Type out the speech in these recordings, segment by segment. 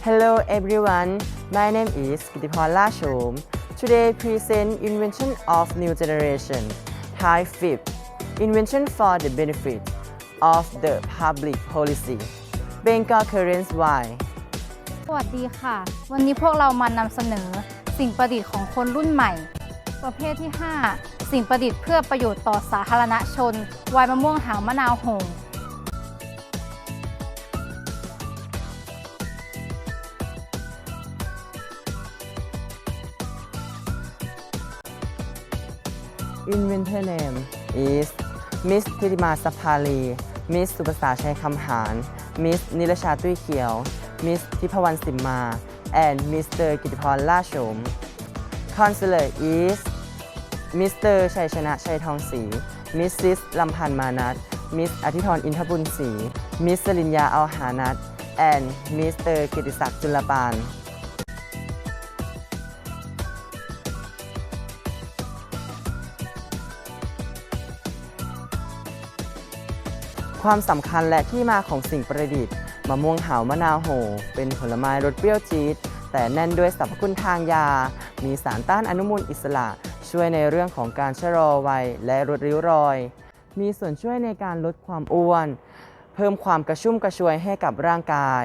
Hello everyone, my name is Kitipon Lashom. Today present invention of new generation, Thai FIP, invention for the benefit of the public policy. Bengal Currents Why? สวัสดีค่ะ วันนี้พวกเรามานำเสนอสิ่งประดิษฐ์ของคนรุ่นใหม่ ประเภทที่ 5 สิ่งประดิษฐ์เพื่อประโยชน์ต่อสาธารณชนวายมะม่วงหางมะนาวโหง Inventor name is Miss ทิติมาสัพพาลี Miss สุภาษาชัยคำหาร Miss นิรชาตุ้ยเขียว Miss ทิพวรรณสิมมา and Mr. กิติพรล่าชม Counselor is Mr. ชัยชนะชัยทองศรี Mrs. ลำพันธ์มานัท Miss อธิธรอินทบุญศรี Miss สลินยาเอาหานัท and Mr. กิติศักดิ์จุลปาน ความสำคัญและที่มาของสิ่งประดิษฐ์มะม่วงหาวมะนาวโห เป็นผลไม้รสเปรี้ยวจี๊ดแต่แน่นด้วยสรรพคุณทางยา มีสารต้านอนุมูลอิสระ ช่วยในเรื่องของการชะลอวัยและลดริ้วรอย มีส่วนช่วยในการลดความอ้วน เพิ่มความกระชุ่มกระชวยให้กับร่างกาย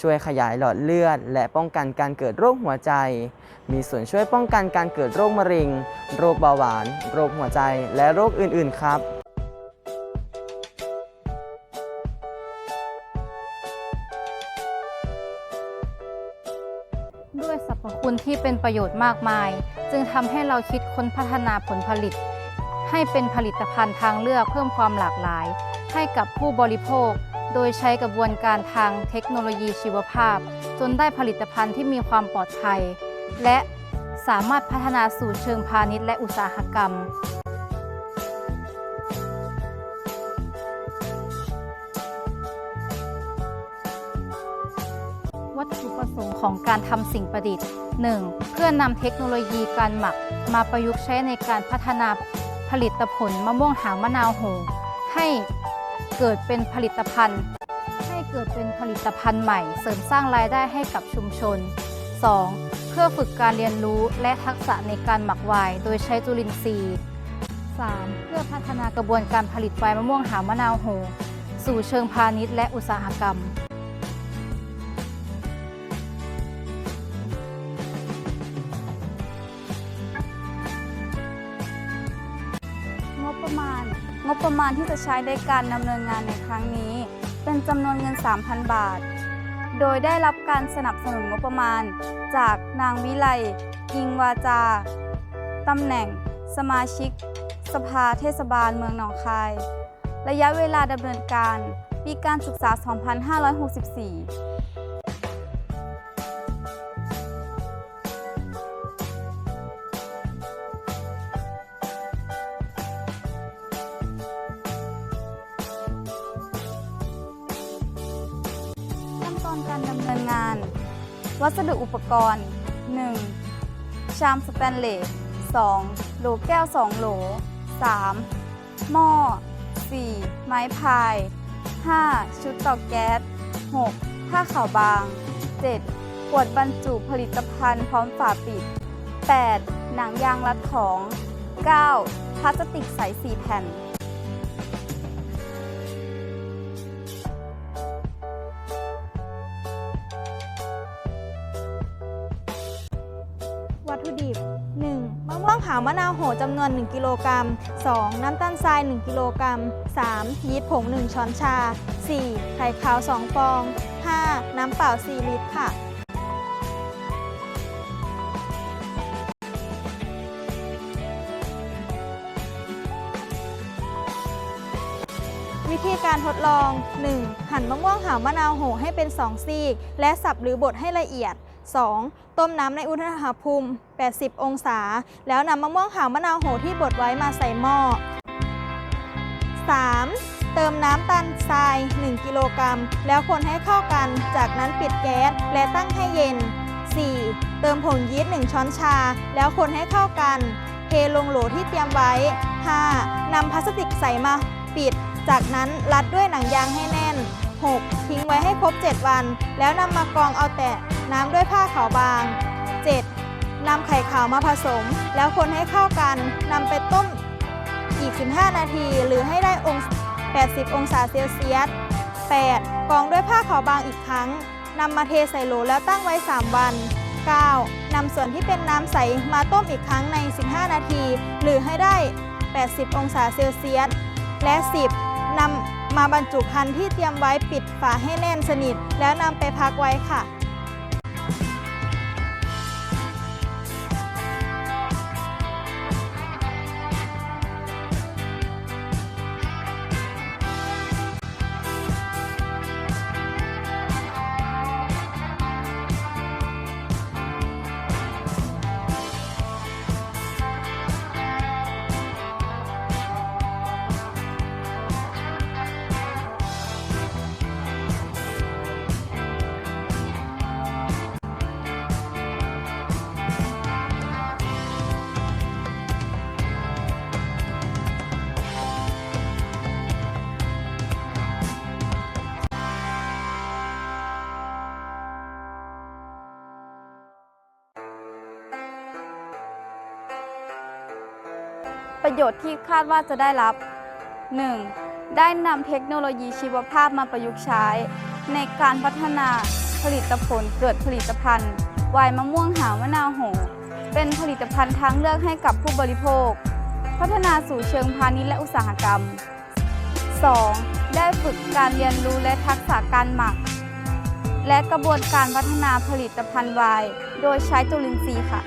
ช่วยขยายหลอดเลือด และป้องกันการเกิดโรคหัวใจ มีส่วนช่วยป้องกันการเกิดโรคมะเร็ง โรคเบาหวาน โรคหัวใจ และโรคอื่น ๆ ครับ คุณที่เป็นประโยชน์มากมาย จึงทำให้เราคิดค้นพัฒนาผลผลิต ให้เป็นผลิตภัณฑ์ทางเลือกเพิ่มความหลากหลาย ให้กับผู้บริโภค โดยใช้กระบวนการทางเทคโนโลยีชีวภาพ จนได้ผลิตภัณฑ์ที่มีความปลอดภัย และสามารถพัฒนาสู่เชิงพาณิชย์และอุตสาหกรรม ของการทำสิ่งประดิษฐ์ 1. เพื่อนำเทคโนโลยีการหมักมาประยุกต์ใช้ในการพัฒนาผลิตผลมะม่วงหางมะนาวโหให้เกิดเป็นผลิตภัณฑ์ ให้เกิดเป็นผลิตภัณฑ์ใหม่ เสริมสร้างรายได้ให้กับชุมชน 2. เพื่อฝึกการเรียนรู้และทักษะในการหมักไวน์โดยใช้จุลินทรีย์ 3. เพื่อพัฒนากระบวนการผลิตไวน์มะม่วงหางมะนาวโหสู่เชิงพาณิชย์และอุตสาหกรรม งบประมาณที่จะใช้ในการดำเนินงานในครั้งนี้ เป็นจำนวนเงิน 3,000 บาท โดยได้รับการสนับสนุนงบประมาณ จากนางวิไลอิงวาจาตำแหน่ง สมาชิก สภาเทศบาลเมืองหนองคาย ระยะเวลาดำเนินการปีการศึกษา 2564 ตอนการดำเนินงาน วัสดุอุปกรณ์ 1. ชามสแตนเลส 2. โหลแก้ว 2 โหล 3. หม้อ 4. ไม้พาย 5. ชุดเตาแก๊ส 6. ผ้าขาวบาง 7. ขวดบรรจุผลิตภัณฑ์พร้อมฝาปิด 8. หนังยางรัดของ 9. พลาสติกใส 4 แผ่น 1. มะม่วงหาวมะนาวโหจำนวน 1 กิโลกรัม 2. น้ำตาลทราย 1 กิโลกรัม 3. ยีสต์ผง 1 ช้อนชา 4. ไข่ขาว 2 ฟอง 5. น้ำเปล่า 4 ลิตรค่ะวิธีการทดลอง 1. หั่นมะม่วงหาวมะนาวโหให้เป็น 2 ซีก และสับหรือบดให้ละเอียด 2. ต้มน้ำในอุณหภูมิ 80 องศา แล้วนำมะม่วงหาวมะนาวโหที่บดไว้มาใส่หม้อ 3. เติมน้ำตาลทราย 1 กิโลกรัม แล้วคนให้เข้ากัน จากนั้นปิดแก๊สและตั้งให้เย็น 4. เติมผงยีสต์ 1 ช้อนชา แล้วคนให้เข้ากัน เทลงโหลที่เตรียมไว้ 5. นำพลาสติกใส่มาปิด จากนั้นรัดด้วยหนังยางให้แน่น 6. ทิ้งไว้ให้ครบ 7 วัน แล้วนำมากรองเอาแต่ น้ำด้วยผ้าขาวบาง 7. นำไข่ขาวมาผสม แล้วคนให้เข้ากันนำไปต้มอีก 15 นาที หรือให้ได้องศ80 องศาเซลเซียส 8. กรองด้วยผ้าขาวบางอีกครั้งนำมาเทใส่โหลแล้วตั้งไว้ 3 วัน 9. นำส่วนที่เป็นน้ำใสมาต้มอีกครั้งใน 15 นาที หรือให้ได้ 80 องศาเซลเซียส และ 10. นำมาบรรจุภัณฑ์ที่เตรียมไว้ปิดฝาให้แน่นสนิท แล้วนำไปพักไว้ค่ะ ประโยชน์ที่คาดว่าจะได้รับ 1. ได้นำเทคโนโลยีชีวภาพมาประยุกต์ใช้ ในการพัฒนาผลิตผลเกิดผลิตภัณฑ์วน์มะม่วงหาวมะนาวโห เป็นผลิตภัณฑ์ทางเลือกให้กับผู้บริโภค พัฒนาสู่เชิงพาณิชย์และอุตสาหกรรม 2. ได้ฝึกการเรียนรู้และทักษะการหมัก และกระบวนการพัฒนาผลิตภัณฑ์วน์โดยใช้จุลินทรีย์ค่ะ